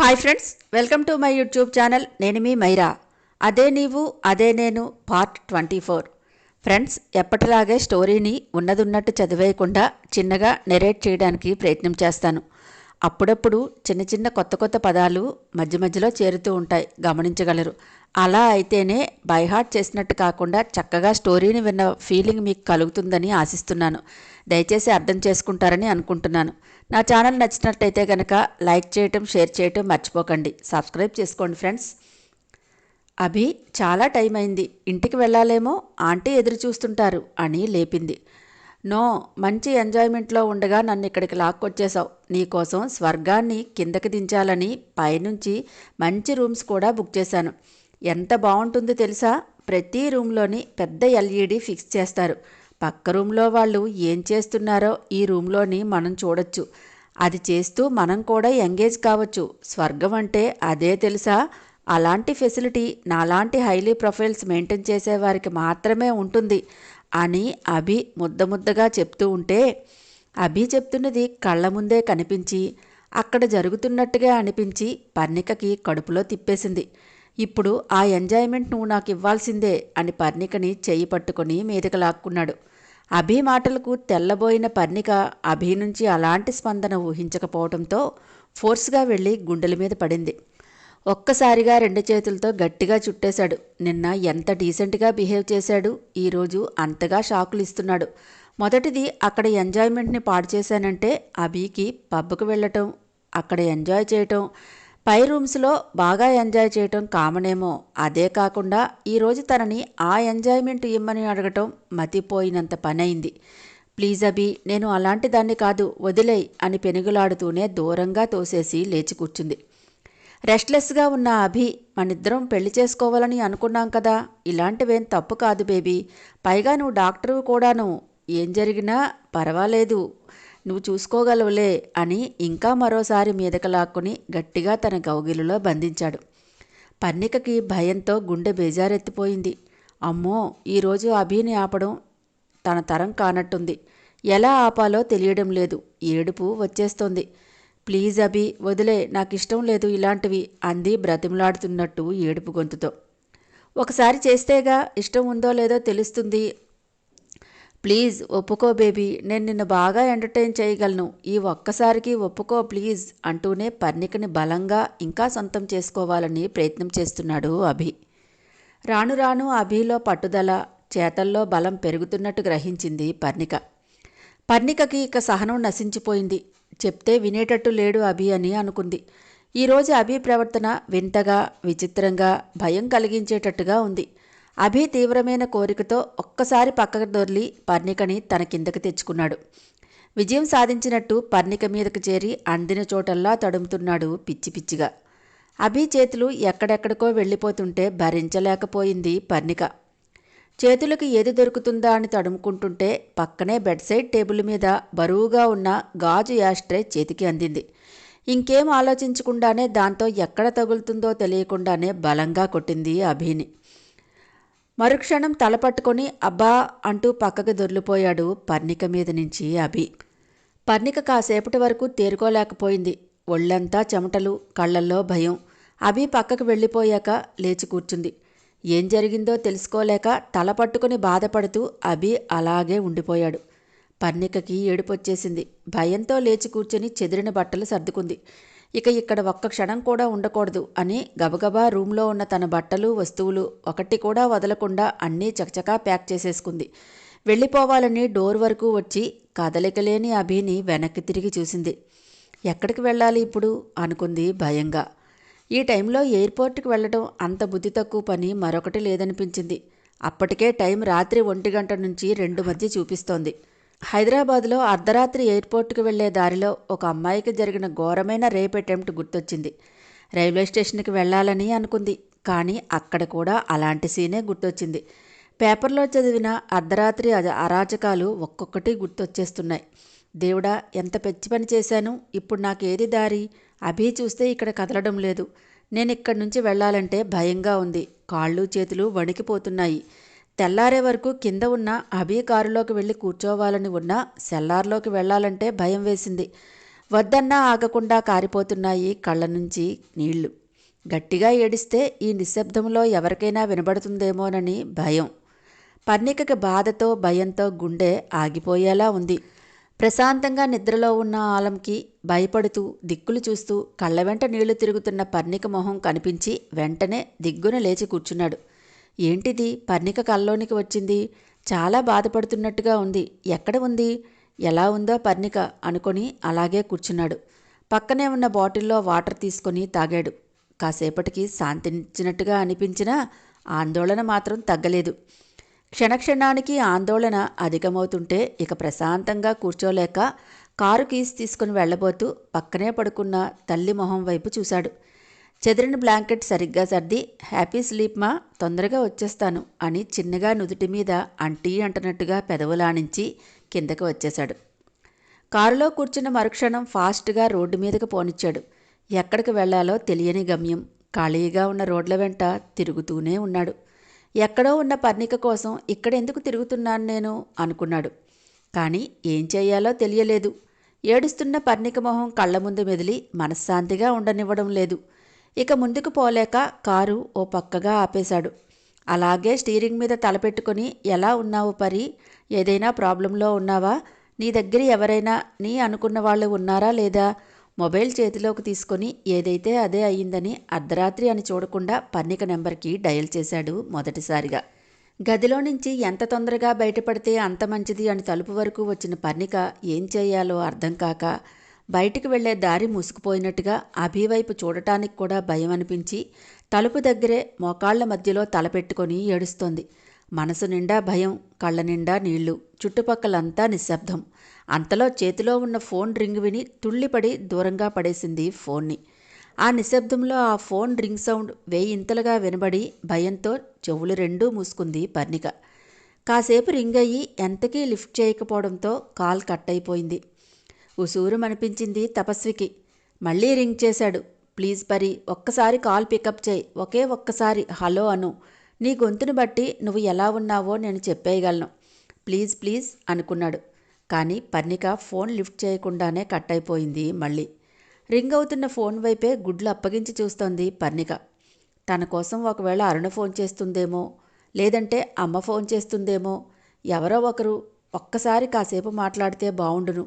Hi friends welcome to my YouTube channel నేను మీ మైరా. అదే నీవు అదే నేను పార్ట్ ట్వంటీ ఫోర్ ఫ్రెండ్స్ ఎప్పటిలాగే స్టోరీని ఉన్నదున్నట్టు చదివేయకుండా చిన్నగా నెరేట్ చేయడానికి ప్రయత్నం చేస్తాను. అప్పుడప్పుడు చిన్న చిన్న కొత్త కొత్త పదాలు మధ్య మధ్యలో చేరుతూ ఉంటాయి గమనించగలరు. అలా అయితేనే బైహార్ట్ చేసినట్టు కాకుండా చక్కగా స్టోరీని విన్న ఫీలింగ్ మీకు కలుగుతుందని ఆశిస్తున్నాను. దయచేసి అర్థం చేసుకుంటారని అనుకుంటున్నాను. నా ఛానల్ నచ్చినట్టయితే కనుక లైక్ చేయటం షేర్ చేయటం మర్చిపోకండి. సబ్స్క్రైబ్ చేసుకోండి ఫ్రెండ్స్. అభి చాలా టైం అయింది. ఇంటికి వెళ్ళాలేమో ఆంటీ ఎదురు చూస్తుంటారు అని లేపింది. నో మంచి ఎంజాయ్మెంట్లో ఉండగా నన్ను ఇక్కడికి లాక్కొచ్చేశావు. నీకోసం స్వర్గాన్ని కిందకి దించాలని పైనుంచి మంచి రూమ్స్ కూడా బుక్ చేశాను. ఎంత బాగుంటుందో తెలుసా? ప్రతి రూమ్లోని పెద్ద ఎల్ఈడి ఫిక్స్ చేస్తారు. పక్క రూమ్లో వాళ్ళు ఏం చేస్తున్నారో ఈ రూమ్లోని మనం చూడొచ్చు. అది చేస్తూ మనం కూడా ఎంగేజ్ కావచ్చు. స్వర్గం అంటే అదే తెలుసా? అలాంటి ఫెసిలిటీ నాలాంటి హైలీ ప్రొఫైల్స్ మెయింటైన్ చేసేవారికి మాత్రమే ఉంటుంది. అని అభి ముద్ద ముద్దగా చెప్తూ ఉంటే అభి చెప్తున్నది కళ్ళ ముందే కనిపించి అక్కడ జరుగుతున్నట్టుగా అనిపించి పర్ణికకి కడుపులో తిప్పేసింది. ఇప్పుడు ఆ ఎంజాయ్మెంట్ నువ్వు నాకు ఇవ్వాల్సిందే అని పర్ణికని చేయి పట్టుకొని మీదకి లాక్కున్నాడు. అభి మాటలకు తెల్లబోయిన పర్ణిక అభి నుంచి అలాంటి స్పందన ఊహించకపోవడంతో ఫోర్స్గా వెళ్ళి గుండెల మీద పడింది. ఒక్కసారిగా రెండు చేతులతో గట్టిగా చుట్టేశాడు. నిన్న ఎంత డీసెంట్గా బిహేవ్ చేశాడు ఈరోజు అంతగా షాకులు ఇస్తున్నాడు. మొదటిది అక్కడ ఎంజాయ్మెంట్ని పాడు చేశానంటే అభికి పబ్కు వెళ్ళటం అక్కడ ఎంజాయ్ చేయటం పై రూమ్స్లో బాగా ఎంజాయ్ చేయటం కామనేమో. అదే కాకుండా ఈరోజు తనని ఆ ఎంజాయ్మెంట్ ఇమ్మని అడగటం మతిపోయినంత పనైంది. ప్లీజ్ అభి నేను అలాంటి దాన్ని కాదు వదిలేయ్ అని పెనుగులాడుతూనే దూరంగా తోసేసి లేచి కూర్చుంది. రెస్ట్లెస్గా ఉన్న అభి మనిద్దరం పెళ్ళి చేసుకోవాలని అనుకున్నాం కదా ఇలాంటివేం తప్పు కాదు బేబీ. పైగా నువ్వు డాక్టరు కూడాను. ఏం జరిగినా పర్వాలేదు. నువ్వు చూసుకోగలవులే అని ఇంకా మరోసారి మీదకు లాక్కుని గట్టిగా తన గౌగిలిలో బంధించాడు. పన్నికకి భయంతో గుండె బేజారెత్తిపోయింది. అమ్మో ఈరోజు అభిని ఆపడం తన తరం కానట్టుంది. ఎలా ఆపాలో తెలియడం లేదు. ఏడుపు వచ్చేస్తోంది. ప్లీజ్ అభి వదిలే నాకు ఇష్టం లేదు ఇలాంటివి అంది బ్రతిమలాడుతున్నట్టు ఏడుపు గొంతుతో. ఒకసారి చేస్తేగా ఇష్టం ఉందో లేదో తెలుస్తుంది. ప్లీజ్ ఒప్పుకో బేబీ నేను నిన్ను బాగా ఎంటర్టైన్ చేయగలను. ఈ ఒక్కసారికి ఒప్పుకో ప్లీజ్ అంటూనే పర్ణికని బలంగా ఇంకా సొంతం చేసుకోవాలని ప్రయత్నం చేస్తున్నాడు అభి. రాను రాను అభిలో పట్టుదల చేతల్లో బలం పెరుగుతున్నట్టు గ్రహించింది పర్ణిక. పర్ణికకి ఇక సహనం నశించిపోయింది. చెప్తే వినేటట్టు లేడు అభి అని అనుకుంది. ఈరోజు అభి ప్రవర్తన వింతగా విచిత్రంగా భయం కలిగించేటట్టుగా ఉంది. అభి తీవ్రమైన కోరికతో ఒక్కసారి పక్కకు దొర్లి పర్ణికని తన కిందకి తెచ్చుకున్నాడు. విజయం సాధించినట్టు పర్ణిక మీదకు చేరి అందిన చోటల్లా తడుముతున్నాడు పిచ్చి పిచ్చిగా. అభి చేతులు ఎక్కడెక్కడికో వెళ్ళిపోతుంటే భరించలేకపోయింది పర్ణిక. చేతులకి ఏది దొరుకుతుందా అని తడుముకుంటుంటే పక్కనే బెడ్ సైడ్ టేబుల్ మీద బరువుగా ఉన్న గాజు యాస్ట్రే చేతికి అందింది. ఇంకేం ఆలోచించకుండానే దాంతో ఎక్కడ తగులుతుందో తెలియకుండానే బలంగా కొట్టింది అభిని. మరుక్షణం తలపట్టుకొని అబ్బా అంటూ పక్కకు దొర్లిపోయాడు పర్ణిక మీద నుంచి అభి. పర్ణిక కాసేపటి వరకు తేరుకోలేకపోయింది. ఒళ్ళంతా చెమటలు కళ్ళల్లో భయం. అభి పక్కకు వెళ్ళిపోయాక లేచి కూర్చుంది. ఏం జరిగిందో తెలుసుకోలేక తల పట్టుకుని బాధపడుతూ అభి అలాగే ఉండిపోయాడు. పర్ణికకి ఏడుపొచ్చేసింది. భయంతో లేచి కూర్చొని చెదిరిన బట్టలు సర్దుకుంది. ఇక ఇక్కడ ఒక్క క్షణం కూడా ఉండకూడదు అని గబగబా రూమ్లో ఉన్న తన బట్టలు వస్తువులు ఒకటి కూడా వదలకుండా అన్నీ చకచకా ప్యాక్ చేసేసుకుంది. వెళ్ళిపోవాలని డోర్ వరకు వచ్చి కదలికలేని అభిని వెనక్కి తిరిగి చూసింది. ఎక్కడికి వెళ్ళాలి ఇప్పుడు? అనుకుంది భయంగా. ఈ టైంలో ఎయిర్పోర్ట్కి వెళ్ళడం అంత బుద్ధి తక్కువ పని మరొకటి లేదనిపించింది. అప్పటికే టైం రాత్రి ఒంటి గంట నుంచి రెండు మధ్య చూపిస్తోంది. హైదరాబాద్లో అర్ధరాత్రి ఎయిర్పోర్ట్కి వెళ్ళే దారిలో ఒక అమ్మాయికి జరిగిన ఘోరమైన రేప్ అటెంప్ట్ గుర్తొచ్చింది. రైల్వే స్టేషన్కి వెళ్ళాలని అనుకుంది కానీ అక్కడ కూడా అలాంటి సీనే గుర్తొచ్చింది. పేపర్లో చదివిన అర్ధరాత్రి అరాచకాలు ఒక్కొక్కటి గుర్తొచ్చేస్తున్నాయి. దేవుడా ఎంత పెచ్చి పని చేశాను? ఇప్పుడు నాకేది దారి? అభి చూస్తే ఇక్కడ కదలడం లేదు. నేను ఇక్కడి నుంచి వెళ్ళాలంటే భయంగా ఉంది. కాళ్ళు చేతులు వణికిపోతున్నాయి. తెల్లారే వరకు కింద ఉన్న అభి కారులోకి వెళ్ళి కూర్చోవాలని ఉన్నా సెల్లార్లోకి వెళ్ళాలంటే భయం వేసింది. వద్దన్నా ఆగకుండా కారిపోతున్నాయి కళ్ళ నుంచి నీళ్ళు. గట్టిగా ఏడిస్తే ఈ నిశ్శబ్దంలో ఎవరికైనా వినబడుతుందేమోనని భయం. పర్ణికకి బాధతో భయంతో గుండె ఆగిపోయేలా ఉంది. ప్రశాంతంగా నిద్రలో ఉన్న ఆలంకి భయపడుతూ దిక్కులు చూస్తూ కళ్ళ వెంట నీళ్ళు తిరుగుతున్న పర్ణిక మొహం కనిపించి వెంటనే దిగ్గున లేచి కూర్చున్నాడు. ఏంటిది? పర్ణిక కల్లోనికి వచ్చింది. చాలా బాధపడుతున్నట్టుగా ఉంది. ఎక్కడ ఉంది? ఎలా ఉందో పర్ణిక అనుకొని అలాగే కూర్చున్నాడు. పక్కనే ఉన్న బాటిల్లో వాటర్ తీసుకొని తాగాడు. కాసేపటికి శాంతించినట్టుగా అనిపించినా ఆందోళన మాత్రం తగ్గలేదు. క్షణక్షణానికి ఆందోళన అధికమవుతుంటే ఇక ప్రశాంతంగా కూర్చోలేక కారు కీస్ తీసుకుని వెళ్ళబోతూ పక్కనే పడుకున్న తల్లి మొహం వైపు చూశాడు. చెదిరిన బ్లాంకెట్ సరిగ్గా సర్ది హ్యాపీ స్లీప్ మా తొందరగా వచ్చేస్తాను అని చిన్నగా నుదుటి మీద అంటీ అంటనట్టుగా పెదవులానించి కిందకి వచ్చేశాడు. కారులో కూర్చున్న మరుక్షణం ఫాస్ట్గా రోడ్డు మీదకి పోనిచ్చాడు. ఎక్కడికి వెళ్ళాలో తెలియని గమ్యం. ఖాళీగా ఉన్న రోడ్ల వెంట తిరుగుతూనే ఉన్నాడు. ఎక్కడో ఉన్న పర్ణిక కోసం ఇక్కడెందుకు తిరుగుతున్నాను నేను? అనుకున్నాడు. కానీ ఏం చేయాలో తెలియలేదు. ఏడుస్తున్న పర్ణిక మొహం కళ్ళ ముందు మెదిలి మనశ్శాంతిగా ఉండనివ్వడం లేదు. ఇక ముందుకు పోలేక కారు ఓ పక్కగా ఆపేశాడు. అలాగే స్టీరింగ్ మీద తలపెట్టుకుని ఎలా ఉన్నావు పరి? ఏదైనా ప్రాబ్లంలో ఉన్నావా? నీ దగ్గర ఎవరైనా నీ అనుకున్న వాళ్ళు ఉన్నారా లేదా? మొబైల్ చేతిలోకి తీసుకొని ఏదైతే అదే అయ్యిందని అర్ధరాత్రి అని చూడకుండా పన్నిక నెంబర్కి డయల్ చేశాడు మొదటిసారిగా. గదిలో నుంచి ఎంత తొందరగా బయటపడితే అంత మంచిది అని తలుపు వరకు వచ్చిన పన్నిక ఏం చేయాలో అర్థం కాక బయటికి వెళ్ళే దారి మూసుకుపోయినట్టుగా అభివైపు చూడటానికి కూడా భయం అనిపించి తలుపు దగ్గరే మోకాళ్ళ మధ్యలో తలపెట్టుకొని ఏడుస్తోంది. మనసు నిండా భయం కళ్ళ నిండా నీళ్ళు చుట్టుపక్కలంతా నిశ్శబ్దం. అంతలో చేతిలో ఉన్న ఫోన్ రింగ్ విని తుళ్ళిపడి దూరంగా పడేసింది ఫోన్ని. ఆ నిశ్శబ్దంలో ఆ ఫోన్ రింగ్ సౌండ్ వేయింతలుగా వినబడి భయంతో చెవులు రెండూ మూసుకుంది పర్ణిక. కాసేపు రింగ్ అయ్యి ఎంతకీ లిఫ్ట్ చేయకపోవడంతో కాల్ కట్ అయిపోయింది ఉసూరం అనిపించింది తపస్వికి. మళ్ళీ రింగ్ చేశాడు. ప్లీజ్ పరి ఒక్కసారి కాల్ పికప్ చేయి ఒకే ఒక్కసారి హలో అను. నీ గొంతును బట్టి నువ్వు ఎలా ఉన్నావో నేను చెప్పేయగలను. ప్లీజ్ ప్లీజ్ అనుకున్నాడు. కానీ పర్ణిక ఫోన్ లిఫ్ట్ చేయకుండానే కట్ అయిపోయింది మళ్ళీ. రింగ్ అవుతున్న ఫోన్ వైపే గుడ్లు అప్పగించి చూస్తోంది పర్ణిక. తన కోసం ఒకవేళ అరుణ ఫోన్ చేస్తుందేమో లేదంటే అమ్మ ఫోన్ చేస్తుందేమో ఎవరో ఒకరు ఒక్కసారి కాసేపు మాట్లాడితే బావుండును.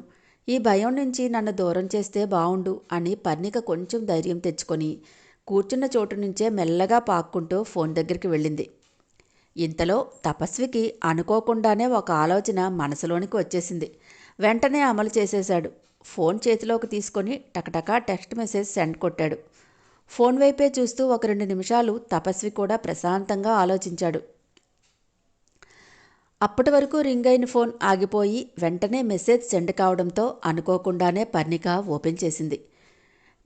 ఈ భయం నుంచి నన్ను దూరం చేస్తే బావుండు అని పర్ణిక కొంచెం ధైర్యం తెచ్చుకొని కూర్చున్న చోటు నుంచే మెల్లగా పాక్కుంటూ ఫోన్ దగ్గరికి వెళ్ళింది. ఇంతలో తపస్వికి అనుకోకుండానే ఒక ఆలోచన మనసులోనికి వచ్చేసింది. వెంటనే అమలు చేసేశాడు. ఫోన్ చేతిలోకి తీసుకొని టకటకా టెక్స్ట్ మెసేజ్ సెండ్ కొట్టాడు. ఫోన్ వైపే చూస్తూ ఒక రెండు నిమిషాలు తపస్వి కూడా ప్రశాంతంగా ఆలోచించాడు. అప్పటి వరకు రింగ్ అయిన ఫోన్ ఆగిపోయి వెంటనే మెసేజ్ సెండ్ కావడంతో అనుకోకుండానే పర్ణిక ఓపెన్ చేసింది.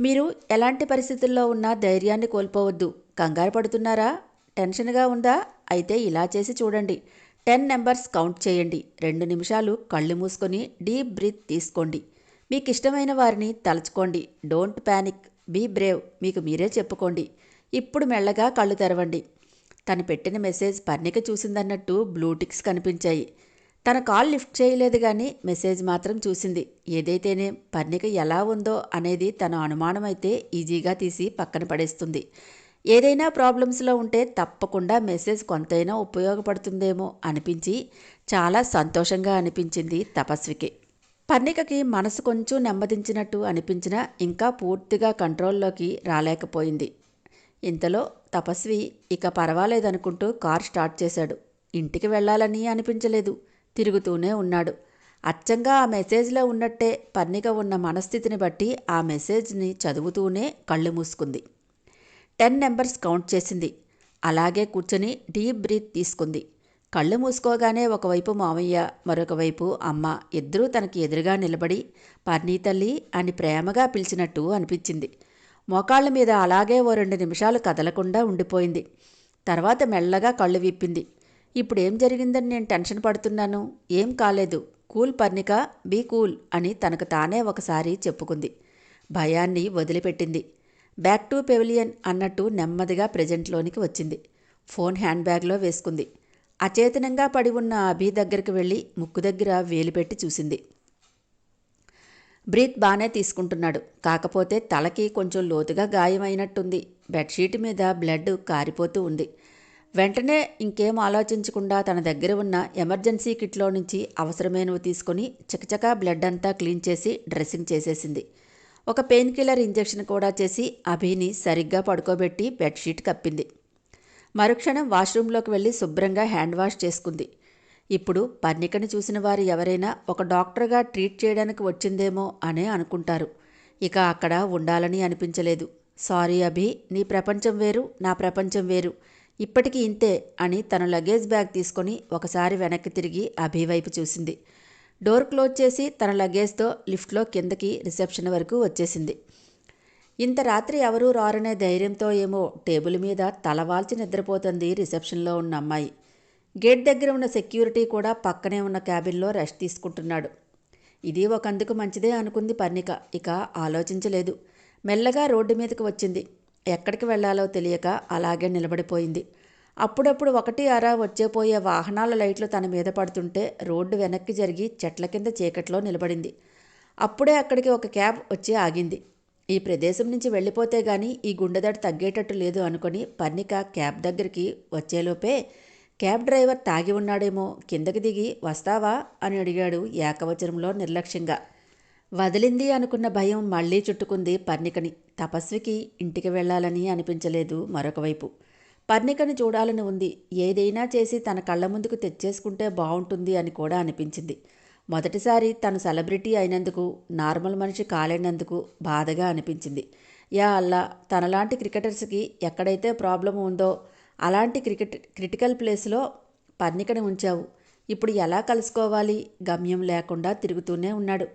మీరు ఎలాంటి పరిస్థితుల్లో ఉన్నా ధైర్యాన్ని కోల్పోవద్దు. కంగారు పడుతున్నారా? టెన్షన్గా ఉందా? అయితే ఇలా చేసి చూడండి. టెన్ నెంబర్స్ కౌంట్ చేయండి. రెండు నిమిషాలు కళ్ళు మూసుకొని డీప్ బ్రీత్ తీసుకోండి. మీకు ఇష్టమైన వారిని తలుచుకోండి. Don't panic be brave. మీకు మీరే చెప్పుకోండి. ఇప్పుడు మెల్లగా కళ్ళు తెరవండి. తను పెట్టిన మెసేజ్ పర్ణిక చూసిందన్నట్టు బ్లూటిక్స్ కనిపించాయి. తన కాల్ లిఫ్ట్ చేయలేదు కానీ మెసేజ్ మాత్రం చూసింది. ఏదైతేనే పర్ణిక ఎలా ఉందో అనేది తన అనుమానమైతే ఈజీగా తీసి పక్కన పడేస్తుంది. ఏదైనా ప్రాబ్లమ్స్లో ఉంటే తప్పకుండా మెసేజ్ కొంతైనా ఉపయోగపడుతుందేమో అనిపించి చాలా సంతోషంగా అనిపించింది తపస్వికి. పర్ణికకి మనసు కొంచెం నెమ్మదించినట్టు అనిపించినా ఇంకా పూర్తిగా కంట్రోల్లోకి రాలేకపోయింది. ఇంతలో తపస్వి ఇక పర్వాలేదనుకుంటూ కార్ స్టార్ట్ చేశాడు. ఇంటికి వెళ్ళాలని అనిపించలేదు. తిరుగుతూనే ఉన్నాడు. అచ్చంగా ఆ మెసేజ్లో ఉన్నట్టే పర్ణిక ఉన్న మనస్థితిని బట్టి ఆ మెసేజ్ని చదువుతూనే కళ్ళు మూసుకుంది. టెన్ నెంబర్స్ కౌంట్ చేసింది. అలాగే కూర్చొని డీప్ బ్రీత్ తీసుకుంది. కళ్ళు మూసుకోగానే ఒకవైపు మామయ్య మరొకవైపు అమ్మ ఇద్దరూ తనకి ఎదురుగా నిలబడి పర్నీ తల్లి అని ప్రేమగా పిలిచినట్టు అనిపించింది. మోకాళ్ళ మీద అలాగే ఓ రెండు నిమిషాలు కదలకుండా ఉండిపోయింది. తర్వాత మెల్లగా కళ్ళు విప్పింది. ఇప్పుడు ఏం జరిగిందని నేను టెన్షన్ పడుతున్నాను. ఏం కాలేదు. కూల్ పర్ణిక బీ కూల్ అని తనకు తానే ఒకసారి చెప్పుకుంది. భయాన్ని వదిలిపెట్టింది. బ్యాక్ టు పెవిలియన్ అన్నట్టు నెమ్మదిగా ప్రెజెంట్లోనికి వచ్చింది. ఫోన్ హ్యాండ్ బ్యాగ్లో వేసుకుంది. అచేతనంగా పడి ఉన్న అభి దగ్గరికి వెళ్ళి ముక్కు దగ్గర వేలు పెట్టి చూసింది. బ్రీత్ బాగానే తీసుకుంటున్నాడు. కాకపోతే తలకి కొంచెం లోతుగా గాయమైనట్టుంది. బెడ్షీట్ మీద బ్లడ్ కారిపోతూ ఉంది. వెంటనే ఇంకేం ఆలోచించకుండా తన దగ్గర ఉన్న ఎమర్జెన్సీ కిట్లో నుంచి అవసరమైనవి తీసుకొని చకచకా బ్లడ్ అంతా క్లీన్ చేసి డ్రెస్సింగ్ చేసేసింది. ఒక పెయిన్ కిల్లర్ ఇంజెక్షన్ కూడా చేసి అభిని సరిగ్గా పడుకోబెట్టి బెడ్షీట్ కప్పింది. మరుక్షణం వాష్రూంలోకి వెళ్ళి శుభ్రంగా హ్యాండ్ వాష్ చేసుకుంది. ఇప్పుడు పర్ణికని చూసిన వారు ఎవరైనా ఒక డాక్టర్గా ట్రీట్ చేయడానికి వచ్చిందేమో అనే అనుకుంటారు. ఇక అక్కడ ఉండాలని అనిపించలేదు. సారీ అభి నీ ప్రపంచం వేరు నా ప్రపంచం వేరు. ఇప్పటికీ ఇంతే అని తన లగేజ్ బ్యాగ్ తీసుకొని ఒకసారి వెనక్కి తిరిగి అభి వైపు చూసింది. డోర్ క్లోజ్ చేసి తన లగేజ్తో లిఫ్ట్లో కిందకి రిసెప్షన్ వరకు వచ్చేసింది. ఇంత రాత్రి ఎవరూ రారనే ధైర్యంతో ఏమో టేబుల్ మీద తలవాల్చి నిద్రపోతుంది రిసెప్షన్లో ఉన్న అమ్మాయి. గేట్ దగ్గర ఉన్న సెక్యూరిటీ కూడా పక్కనే ఉన్న క్యాబిన్లో రెస్ట్ తీసుకుంటున్నాడు. ఇది ఒకందుకు మంచిదే అనుకుంది పర్ణిక. ఇక ఆలోచించలేదు. మెల్లగా రోడ్డు మీదకి వచ్చింది. ఎక్కడికి వెళ్ళాలో తెలియక అలాగే నిలబడిపోయింది. అప్పుడప్పుడు ఒకటి అరా వచ్చేపోయే వాహనాల లైట్లు తన మీద పడుతుంటే రోడ్డు వెనక్కి జరిగి చెట్ల కింద చీకట్లో నిలబడింది. అప్పుడే అక్కడికి ఒక క్యాబ్ వచ్చి ఆగింది. ఈ ప్రదేశం నుంచి వెళ్ళిపోతే గాని ఈ గుండెదడి తగ్గేటట్టు లేదు అనుకొని పర్ణిక క్యాబ్ దగ్గరికి వచ్చేలోపే క్యాబ్ డ్రైవర్ తాగి ఉన్నాడేమో కిందకి దిగి వస్తావా? అని అడిగాడు ఏకవచనంలో నిర్లక్ష్యంగా. వదిలింది అనుకున్న భయం మళ్ళీ చుట్టుకుంది పర్ణికని. తపస్వికి ఇంటికి వెళ్ళాలని అనిపించలేదు మరొకవైపు పర్ణికను పర్ణికని చూడాలని ఉంది. ఏదైనా చేసి తన కళ్ళ ముందుకు తెచ్చేసుకుంటే బాగుంటుంది అని కూడా అనిపించింది. మొదటిసారి తను సెలబ్రిటీ అయినందుకు నార్మల్ మనిషి కాలేనందుకు బాధగా అనిపించింది. యా అల్లా తనలాంటి క్రికెటర్స్కి ఎక్కడైతే ప్రాబ్లం ఉందో అలాంటి క్రికెట్ క్రిటికల్ ప్లేస్లో పర్ణికని ఉంచావు. ఇప్పుడు ఎలా కలుసుకోవాలి? గమ్యం లేకుండా తిరుగుతూనే ఉన్నాడు.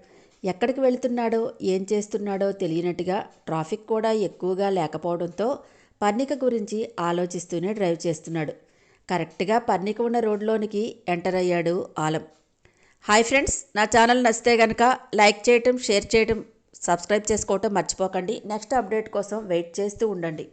ఎక్కడికి వెళుతున్నాడో ఏం చేస్తున్నాడో తెలియనట్టుగా ట్రాఫిక్ కూడా ఎక్కువగా లేకపోవడంతో పర్ణిక గురించి ఆలోచిస్తూనే డ్రైవ్ చేస్తున్నాడు. కరెక్ట్గా పర్ణిక ఉన్న రోడ్లోనికి ఎంటర్ అయ్యాడు ఆలం. హాయ్ ఫ్రెండ్స్ నా ఛానల్ నచ్చితే కనుక లైక్ చేయటం షేర్ చేయటం సబ్స్క్రైబ్ చేసుకోవటం మర్చిపోకండి. నెక్స్ట్ అప్డేట్ కోసం వెయిట్ చేస్తూ ఉండండి.